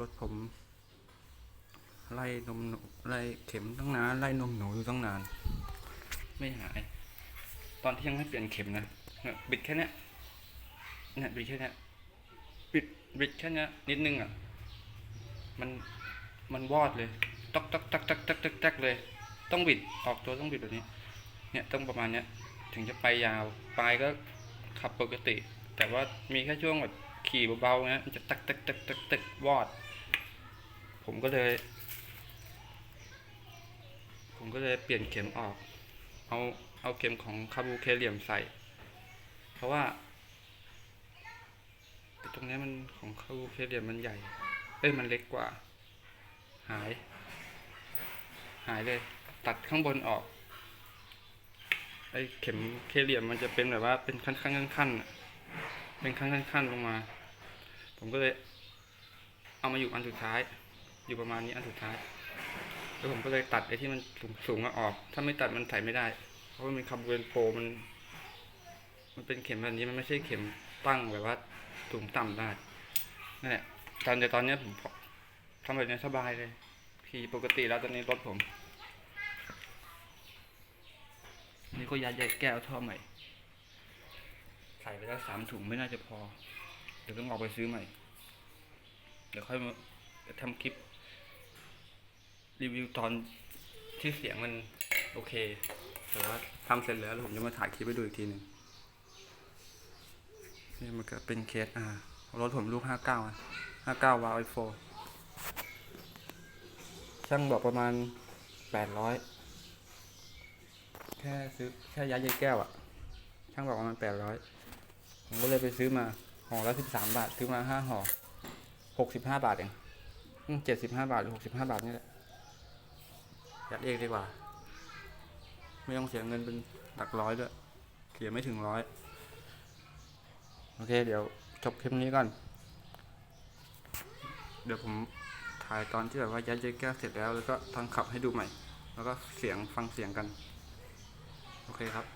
รถผมไล่นมไล่เข็มตั้งนานไล่นมหนูอยู่ตั้งนาน ไม่หาย ตอนที่ยังไม่เปลี่ยนเข็มนะบิดแค่นี้เนี่ยบิดแค่นี้บิดบิดแค่นี้นิดนึงอะ มันมันวอดเลยตักตักตักตักตักตักตักเลย ต้องบิดออกตัวต้องบิดแบบนี้ เนี่ยต้องประมาณเนี้ย ถึงจะไปยาวปลายก็ขับปกติ แต่ว่ามีแค่ช่วงแบบขี่เบาๆเนี้ยมันจะตักตักตักตักตักวอด ผมก็เลย ผมก็เลยเปลี่ยนเข็มออก เอาเอาเข็มของคาบูเคเหลี่ยมใส่ เพราะว่าตรงนี้มันของคาบูเคเหลี่ยมมันใหญ่ เอ้ยมันเล็กกว่า หาย หายเลย ตัดข้างบนออกไอ้เข็มเคเหลี่ยมมันจะเป็นแบบว่าเป็นขั้นขั้นขั้นขั้นเป็นขั้นขั้นขั้นลงมา ผมก็เลย เอามาอยู่อันสุดท้าย อยู่ประมาณนี้อันสุดท้าย แล้วผมก็เลยตัดไอ้ที่มันสูงสูงๆออก ถ้าไม่ตัดมันใส่ไม่ได้ เพราะว่ามันคาบูเรนโปรมัน มันเป็นเข็มแบบนี้มันไม่ใช่เข็มตั้งแบบว่าสูงต่ำได้นั่นแหละตอนเดี๋ยวตอนนี้ผมทำแบบนี้สบายเลยขี่ปกติแล้วตอนนี้รถผม นี่ก็ยัดใหญ่แก้วท่อใหม่ใส่ไปแล้วสามถุงไม่น่าจะพอ เดี๋ยวต้องออกไปซื้อใหม่ เดี๋ยวค่อยมาทำคลิป รีวิวตอนที่เสียงมันโอเคแต่ว่าทำเสร็จแล้วผมจะมาถ่ายคลิปให้ดูอีกทีหนึ่งนี่มันก็เป็นเคสอ่ารถผมลูกห้าเก้าห้าเก้าวาไอโฟช่างบอกประมาณแปดร้อยแค่ซื้อแค่ย้ายใยแก้วอะช่างบอกประมาณแปดร้อยผมก็เลยไปซื้อมาห่อละสิบสามบาท ซื้อมาห้าห่อหกสิบห้าบาทเองเจ็ดสิบห้าบาทหรือหกสิบห้าบาทนี่แหละ ยัดเองดีกว่า ไม่ต้องเสียเงินเป็นหลักร้อยด้วยเสียไม่ถึงร้อย โอเค เดี๋ยวจบคลิปนี้ก่อน เดี๋ยวผมถ่ายตอนที่แบบว่ายัดเยแก้วเสร็จแล้ว แล้วก็ทางขับให้ดูใหม่ แล้วก็เสียงฟังเสียงกัน โอเคครับ